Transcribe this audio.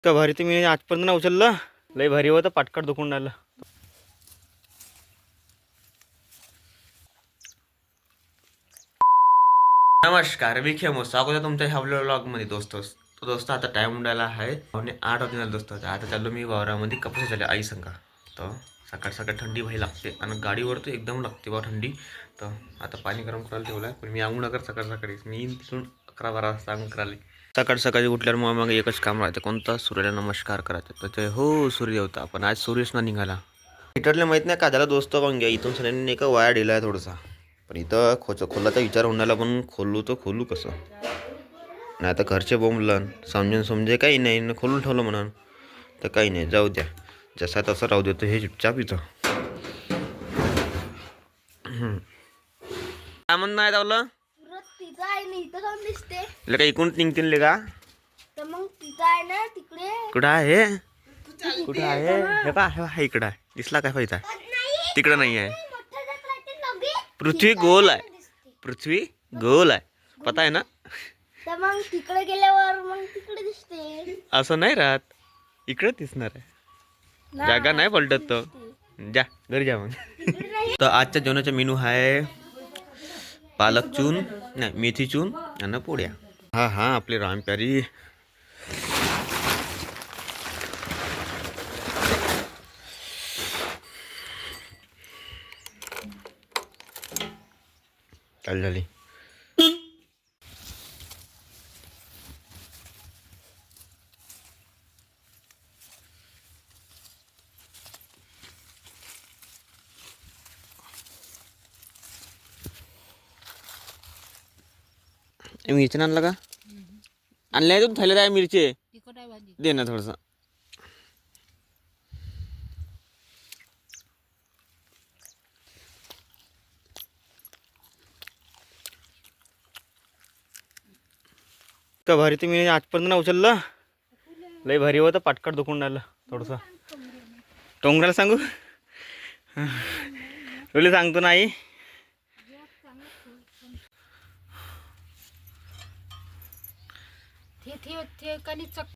इतकं भारी तर मी आजपर्यंत ना उचललं. लय भारी होतं पाटकाट दुखून राहिलं. नमस्कार मी खेमो. स्वागत आहे तुमच्या ह्या ब्लॉगमध्ये दोस्त. तो दोस्त आता टाइम उडायला आहे. आणि आठ वाजता दोस्त. आता चाललो मी वावरामध्ये कपास झाले आई सांगा. तर सकाळ सकाळ थंडी भाई लागते आणि गाडीवर तर एकदम लागते बा थंडी. तर आता पाणी गरम करायला ठेवलं आहे पण मी अंगू नगर सकाळ सकाळी मी तिथून अकरा बारा वाजता अंग करायला सकाळ सकाळी उठल्यावर मग मग एकच काम राहते. कोणता? सूर्याला नमस्कार करायचं. तर ते हो सूर्य होता पण आज सूर्यच ना निघाला. हिटरले माहीत नाही का? झाला दोस्त पण घ्या? इथून सगळ्यांनी एक वाया दिला आहे थोडासा. पण इथं खोच खोलाचा विचार होण्याला पण खोलू तर खोलू कसं? नाही आता घरचे बोंबलन समजून समजे काही नाही. न खोलून ठेवलं म्हणून. तर काही नाही जाऊ द्या. जसा तसं राहू देतो. हे चुपचाप इथं. काय म्हणणं आहे दावलं तिथं आहे ना इथं जाऊन दिसते. तुला काही इकडून निघतील का तर मग तिथं आहे ना तिकडे. कुठं आहे? कुठं आहे? हे पहा हे पहा इकडं आहे. दिसला काय पाहिजे तिकडं नाही आहे. पृथ्वी गोल आहे. पृथ्वी गोल आहे. पता आहे ना? तर मग तिकडे गेल्यावर मग तिकडे दिसते. असं नाही राहत. इकडे दिसणार आहे. जागा नाही पलटत तो. जा घरी जा मग. तर आजच्या जेवणाचा मेनू आहे पालक चून नाही मेथी चून आणि पोळ्या. हा हा आपली रामप्यारी चाल झाली मिरची आणला का? आणल्या आहे तू थैल्यात आहे मिरची? दे ना थोडंसं. का भारी ते मी आजपर्यंत ना उचललं. लय भारी होतं पाटकाट दुखून राहिलं थोडंसं. टोंगराला सांगू? तुला सांगतो नाही येथे ते कणी चक